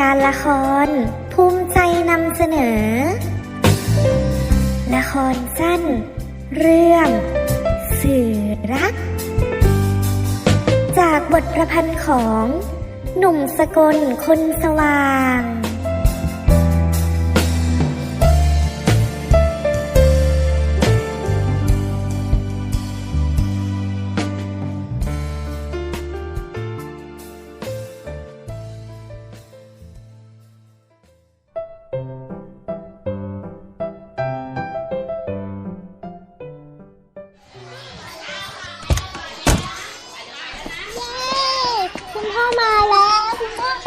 การละคร ภูมิใจนำเสนอ ละครสั้น เรื่อง สื่อรัก จากบทประพันธ์ของ หนุ่มสกลคนสว่าง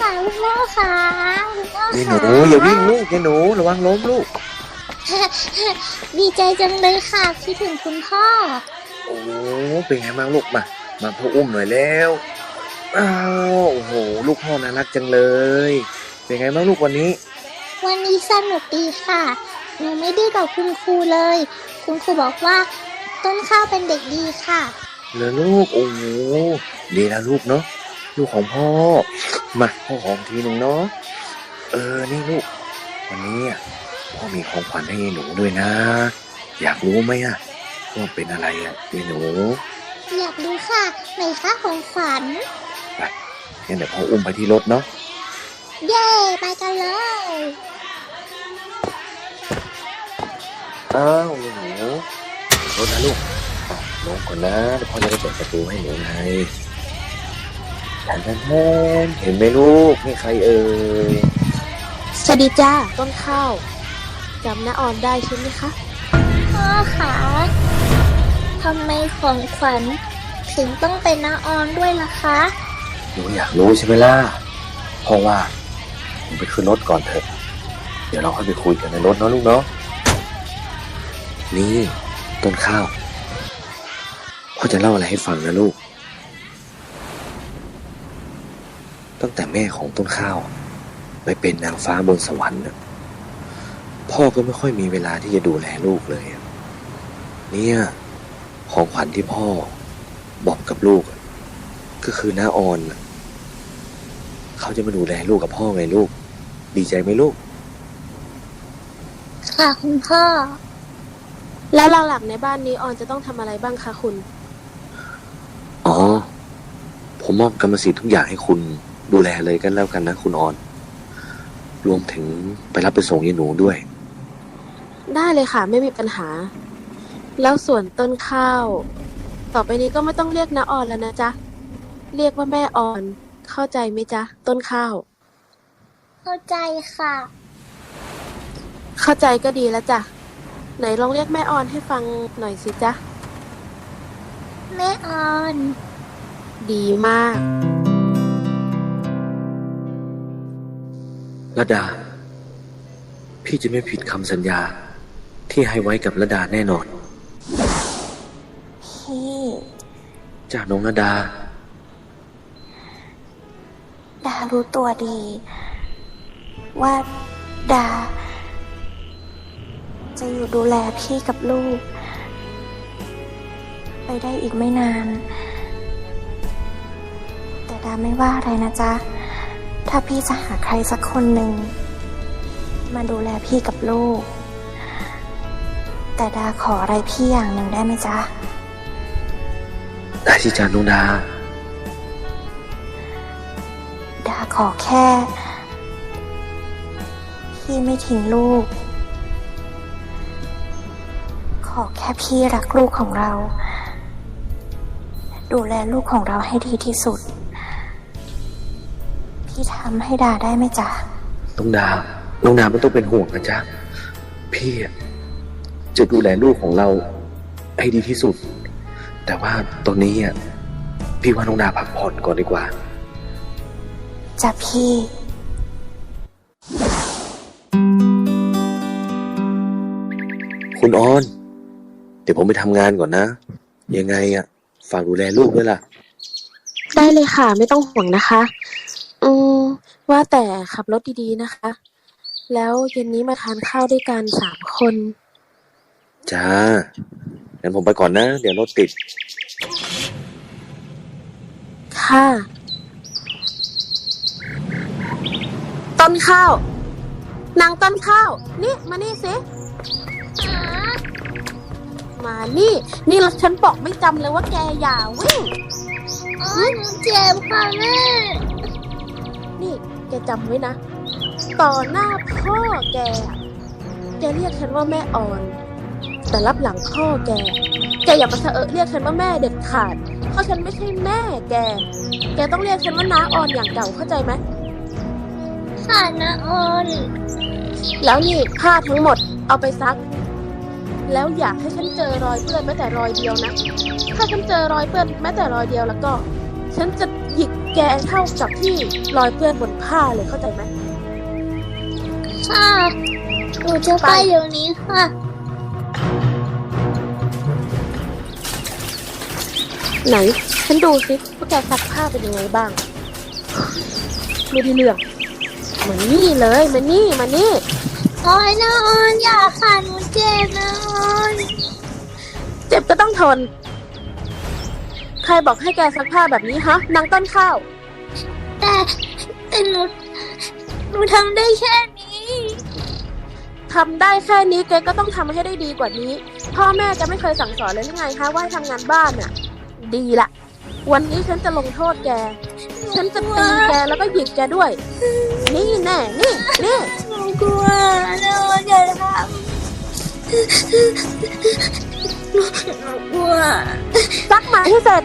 คุณพ่อค่ะคุณพ่อค่ะคุณพ่อนี่หค่ะนูอย่าวิ่งลูกนี่หนูระวังล้มลูก ดีใจจังเลยค่ะคิดถึงคุณพ่อ โอ้เป็นไงบ้างลูกมา มาพ่ออุ้มหน่อยแล้วอ้าวโอ้โหลูกพ่อน่ารักจังเลย เป็นไงบ้างลูกวันนี้ วันนี้สนุกดีค่ะ หนูไม่ดื้อกับคุณครูเลย คุณครูบอกว่า ต้นข้าวเป็นเด็กดีค่ะเหลือลูกโอ้โหดีแล้วลูกเนาะลูกของพ่อ มาพ่อหอมทีหนึ่งเนาะ เออ นี่ลูก วันนี้อะพ่อมีของขวัญให้หนูด้วยนะ อยากรู้ไหมอะว่าเป็นอะไรอะยายหนู อยากดูค่ะไหนคะของขวัญงั้นเดี๋ยวพ่ออุ้มไปที่รถเนาะ เย้ไปกันเลยอ้าวหนูรถนะลูกอะลงก่อนนะเดี๋ยวพ่อจะได้เปิดประตูให้หนูไง แทนแทนแทนเห็นไหมลูกนี่ใครเอ่ยสวัสดีจ้าต้นข้าวจำน้าออนได้ใช่ไหมคะพ่อค่ะทำไมของขวัญถึงต้องเป็นน้าออนด้วยล่ะคะ หนูอยากรู้ใช่ไหมล่ะเพราะว่าหนูไปขึ้นรถก่อนเถอะ เดี๋ยวเราค่อยไปคุยกันในรถเนาะลูกเนาะนี่ต้นข้าวพ่อจะเล่าอะไรให้ฟังนะลูก ตั้งแต่แม่ของต้นข้าว ไปเป็นนางฟ้าบนสวรรค์น่ะพ่อก็ไม่ค่อยมีเวลาที่จะดูแลลูกเลยอะเนี่ย ของขวัญที่พ่อ บอกกับลูกอะก็คือน้าออนน่ะเขาจะมาดูแลลูกกับพ่อไงลูก ดีใจไหมลูก ค่ะคุณพ่อ แล้วหลักๆในบ้านนี้ออนจะต้องทำอะไรบ้างคะคุณ อ๋อ ผมมอบกรรมสิทธิ์ทุกอย่างให้คุณ ดูแลเลยกันแล้วกันนะคุณออน รวมถึงไปรับไปส่งยายหนูด้วย ได้เลยค่ะ ไม่มีปัญหา แล้วส่วนต้นข้าว ต่อไปนี้ก็ไม่ต้องเรียกน้าออนแล้วนะจ๊ะ เรียกว่าแม่ออน เข้าใจไหมจ๊ะ ต้นข้าว เข้าใจค่ะ เข้าใจก็ดีแล้วจ้ะ ไหนลองเรียกแม่ออนให้ฟังหน่อยสิจ๊ะ แม่ออน ดีมาก ระดา พี่จะไม่ผิดคำสัญญาที่ให้ไว้กับระดาแน่นอน พี่จากน้องระดา ดารู้ตัวดี ว่าดา จะอยู่ดูแลพี่กับลูก ไปได้อีกไม่นาน แต่ดาไม่ว่าอะไรนะจ๊ะ ถ้าพี่จะหาใครสักคนหนึ่ง มาดูแลพี่กับลูก แต่ดาขออะไรพี่อย่างหนึ่งได้ไหมจ๊ะ ได้ที่จาน้องดา ดาขอแค่ พี่ไม่ทิ้งลูก ขอแค่พี่รักลูกของเรา ดูแลลูกของเราให้ดีที่สุด พี่ทำให้ดาได้ไหมจ๊ะ น้องดา น้องดาไม่ต้องเป็นห่วงนะจ๊ะ พี่อะจะดูแลลูกของเราให้ดีที่สุด แต่ว่าตอนนี้อะพี่ว่าน้องดาพักผ่อนก่อนดีกว่าจ้ะพี่ คุณออน เดี๋ยวผมไปทำงานก่อนนะ ยังไงอะฝากดูแลลูกด้วยล่ะ ได้เลยค่ะ ไม่ต้องห่วงนะคะอืม ว่าแต่ขับรถดีๆนะคะ แล้วเย็นนี้มาทานข้าวด้วยกันสามคน จ้า งั้นผมไปก่อนนะ เดี๋ยวรถติด ค่ะ ต้นข้าวนางต้นข้าว นี่มานี่สิ มานี่ นี่แล้วฉันบอกไม่จำเลยว่าแกอย่าวิ่งอ๋อหนูเจ็บค่ะแม่ นี่ แกจำไว้นะ ต่อหน้าพ่อแกอะแกเรียกฉันว่าแม่อ่อน แต่รับหลังพ่อแก แกอย่ามาเสอะเรียกฉันว่าแม่เด็ดขาด เพราะฉันไม่ใช่แม่แก แกต้องเรียกฉันว่าน้าอ่อนอย่างเก่าเข้าใจไหมค่ะนะออน แล้วนี่ผ้าทั้งหมดเอาไปซัก แล้วอยากให้ฉันเจอรอยเปื้อนแม้แต่รอยเดียวนะ ถ้าฉันเจอรอยเปื้อนแม้แต่รอยเดียวแล้วก็ ฉันจะหยิก แกเท่ากับที่รอยเปื้อนบนผ้าเลยเข้าใจไหมค่ะหนูจะไปไปเดี๋ยวนี้ค่ะไหน ฉันดูสิว่าแกซักผ้าเป็นยังไงบ้างไม่ได้เรื่องมานี่เลยมานี่มานี่โอ้ยนะออนอย่าค่ะหนูเจ็บนะออน เจ็บก็ต้องทน ใครบอกให้แกซักผ้าแบบนี้ฮะนางต้นข้าว แต่แต่หนูหนูทำได้แค่นี้ ทำได้แค่นี้แกก็ต้องทำให้ได้ดีกว่านี้ พ่อแม่จะไม่เคยสั่งสอนเลยหรือไงคะว่าให้ทำงานบ้านน่ะ ดีละ วันนี้ฉันจะลงโทษแก ฉันจะตีแกแล้วก็หยิกแกด้วย นี่แน่นี่นี่ หนูกลัวนะออนอย่าทำหนูหนู กลัวซักมาให้เสร็จ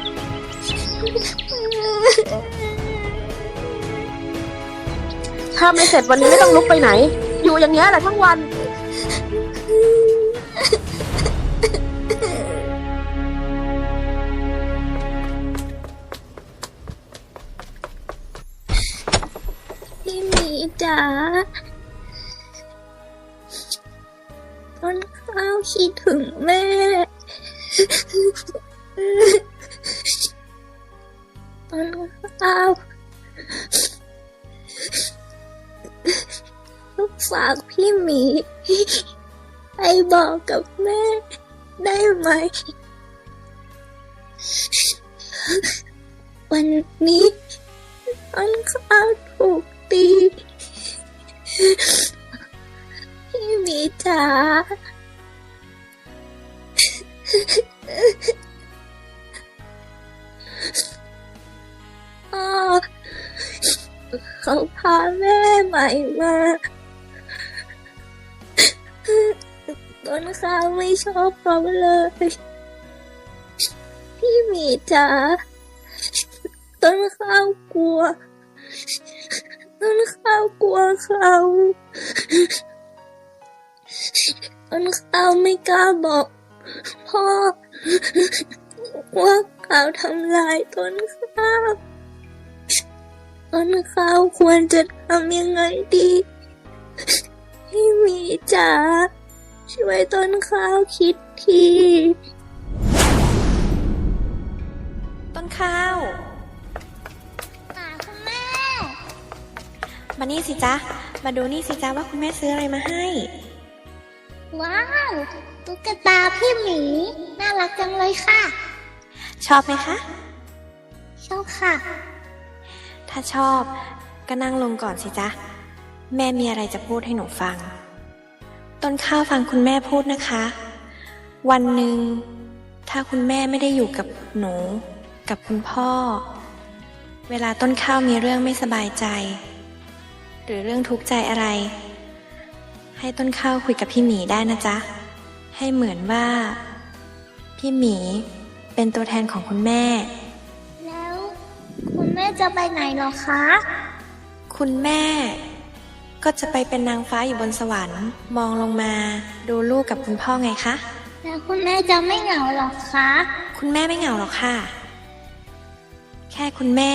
ถ้าไม่เสร็จวันนี้ไม่ต้องลุกไปไหน อยู่อย่างเงี้ยแหละทั้งวัน พี่หมีจ๋าต้นข้าวคิดถึงแม่ ต้นข้าวฝากพี่หมีไปบอกกับแม่ ได้ไหม วันนี้ต้นข้าวถูกตี พี่หมีจ๋า พ่อเขาพาแม่ใหม่มาต้นข้าวไม่ชอบเขาเลย พี่หมีจ๋าต้นข้าวกลัว ต้นข้าวกลัวเขาต้นข้าวไม่กล้าบอก พ่อ ว่าเขาทำลายต้นข้าวต้นข้าวควรจะทำยังไงดีพี่หมีจ๋าช่วยต้นข้าวคิดที ต้นข้าวค่ะคุณแม่ มานี่สิจ๊ะ มาดูนี่สิจ๊ะว่าคุณแม่ซื้ออะไรมาให้ ว้าวตุ๊กตาพี่หมี น่ารักจังเลยค่ะ ชอบไหมคะ ชอบค่ะ ถ้าชอบก็นั่งลงก่อนสิจ๊ะ แม่มีอะไรจะพูดให้หนูฟัง ต้นข้าวฟังคุณแม่พูดนะคะ วันหนึ่ง ถ้าคุณแม่ไม่ได้อยู่กับหนู กับคุณพ่อ เวลาต้นข้าวมีเรื่องไม่สบายใจ หรือเรื่องทุกข์ใจอะไร ให้ต้นข้าวคุยกับพี่หมีได้นะจ๊ะ ให้เหมือนว่า พี่หมีเป็นตัวแทนของคุณแม่ แล้วคุณแม่จะไปไหนเหรอคะ คุณแม่ ก็จะไปเป็นนางฟ้าอยู่บนสวรรค์ มองลงมาดูลูกกับคุณพ่อไงคะ แล้วคุณแม่จะไม่เหงาเหรอคะ คุณแม่ไม่เหงาหรอกค่ะ แค่คุณแม่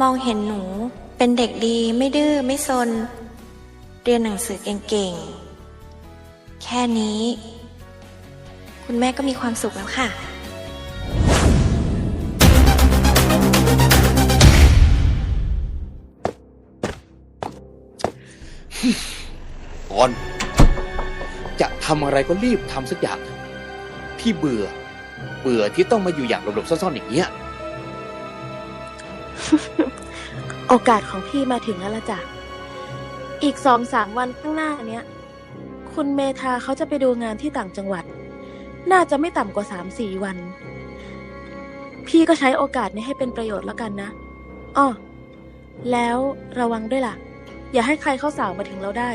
มองเห็นหนูเป็นเด็กดีไม่ดื้อไม่ซน เรียนหนังสือเก่งๆ แค่นี้ คุณแม่ก็มีความสุขแล้วค่ะก่อน จะทำอะไรก็รีบทำสักอย่างเถอะพี่เบื่อ เบื่อที่ต้องมาอยู่อย่างหลบๆซ่อนๆอย่างเงี้ย โอกาสของพี่มาถึงแล้วละจ้ะ อีกสองสามวันข้างหน้าเนี้ย คุณเมธาเขาจะไปดูงานที่ต่างจังหวัด น่าจะไม่ต่ำกว่าสามสี่วัน พี่ก็ใช้โอกาสนี้ให้เป็นประโยชน์แล้วกันนะอ้อแล้วระวังด้วยล่ะ อย่าให้ใครเข้าสาวมาถึงเราได้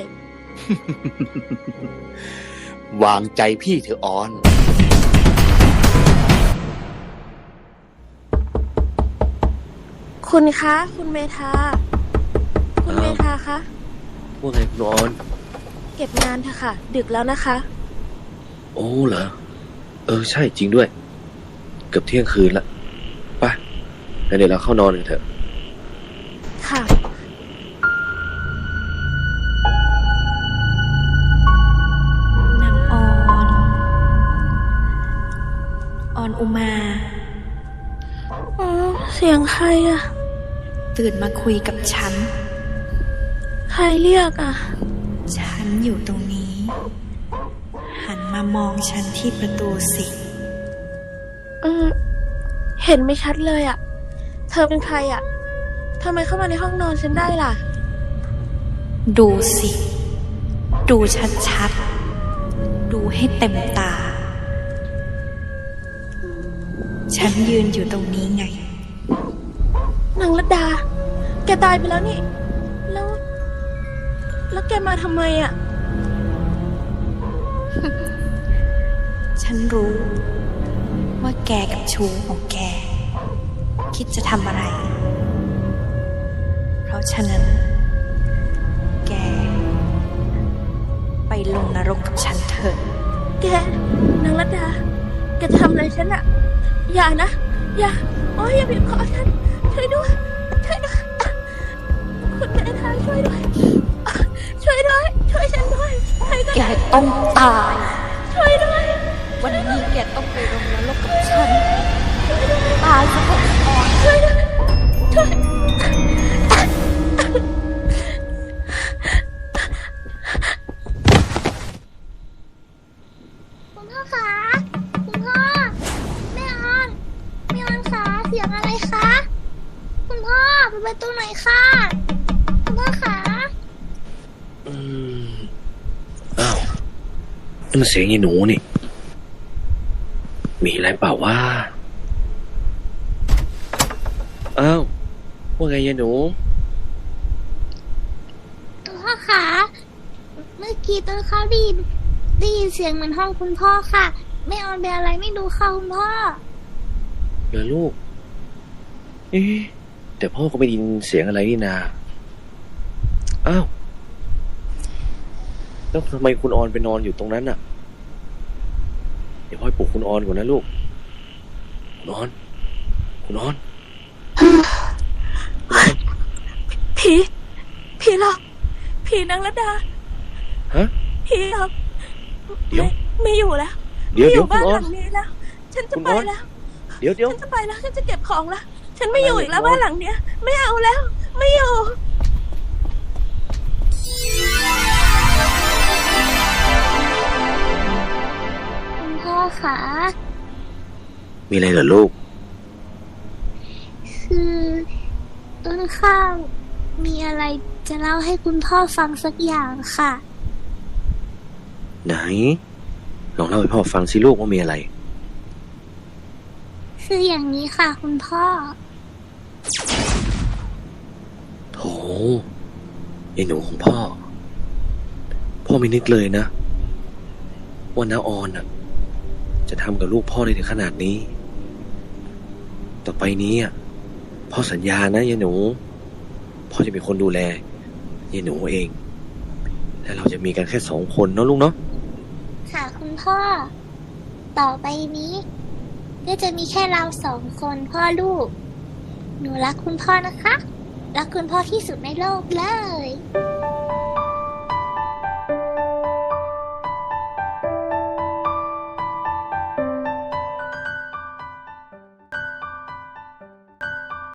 วางใจพี่เถอะออน คุณคะ คุณเมธา คุณอ้าวเมธาคะ ว่าไงคุณออน เก็บงานเถอะค่ะ ดึกแล้วนะคะ โอ้เหรอ เออใช่จริงด้วย เกือบเที่ยงคืนละไปงั้นเดี๋ยวเราเข้านอนกันเถอะ ค่ะ นางออน ออนอุมาอ๋อเสียงใครอะตื่นมาคุยกับฉัน ใครเรียกอะฉันอยู่ตรงนี้ หันมามองฉันที่ประตูสิ อืมเห็นไม่ชัดเลยอะเธอเป็นใครอะทำไมเข้ามาในห้องนอนฉันได้ล่ะ ดูสิ ดูชัดๆ ดูให้เต็มตา ฉันยืนอยู่ตรงนี้ไงนางรัตดา แกตายไปแล้วนี่แล้ว แล้วแกมาทำไมอะ ฉันรู้ ว่าแกกับชูของแก คิดจะทำอะไร เพราะฉะนั้น แก ไปลงนรกกับฉันเถอะ แกนางรัตดา แกจะทำอะไรฉันอะอย่านะ อย่า โอ้ยอย่าบีบคอฉัน ช่วยด้วย ช่วยด้วยอะคุณแม่ทางช่วยด้วยอะ ช่วยด้วย ช่วยฉันด้วยใครก็แกได้ต้องตาย ช่วยด้วยวันนี้แกต้องไปลงนรกกับฉัน ตายซะเถอะออนช่วยด้วยช่วยคุณพ่อคะคุณพ่อแม่ออนแม่ออนคะเสียงอะไรคะ คุณพ่อเปิดประตูหน่อยค่ะคุณพ่อคะ อืมอ้าวนั่นมันเสียงยีหนูนี่ มีอะไรเปล่าว่าอ้าวว่าไงยายหนูคุณพ่อคะเมื่อกี้ต้นข้าวได้ยินได้ยินเสียงเหมือนห้องคุณพ่อค่ะแม่ออนเป็นอะไรไม่รู้ค่ะคุณพ่อ เหรอลูก เอ๊ะแต่พ่อก็ไม่ได้ยินเสียงอะไรนี่นา อ้าว แล้วทำไมคุณออนไปนอนอยู่ตรงนั้นน่ะ เดี๋ยวพ่อปลุกคุณออนก่อนนะลูก คุณออน คุณออน ผีผีหลอกผีนางรัตดาฮะ ผีหลอกเดี๋ยว ไม่ไม่อยู่แล้วเดี๋ยวไม่อเดี๋ยวยู่บ้านคุณอหอนลังนี้แล้ว ฉันจะคุณไปออน แล้ว เดี๋ยวเดี๋ยว ฉันจะไปแล้ว ฉันจะเก็บของแล้ว ฉันไม่อะไรอยู่อีกแล้วเนี่ยบ้านหลังเนี้ย ไม่เอาแล้ว ไม่อยู่ คุณพ่อคะ มีอะไรเหรอลูก คือต้นข้าวมีอะไรจะเล่าให้คุณพ่อฟังสักอย่างค่ะ ไหนลองเล่าให้พ่อฟังสิลูกว่ามีอะไร คืออย่างนี้ค่ะ คุณพ่อโถยายหนูของพ่อ พ่อไม่นึกเลยนะว่าน้าออนน่ะ จะทำกับลูกพ่อได้ถึงขนาดนี้ ต่อไปนี้อะพ่อสัญญานะยายหนู พ่อจะเป็นคนดูแลยายหนูเอง และเราจะมีกันแค่สองคนเนาะลูกเนาะค่ะคุณพ่อ ต่อไปนี้ ก็จะมีแค่เราสองคนพ่อลูก หนูรักคุณพ่อนะคะ รักคุณพ่อที่สุดในโลกเลย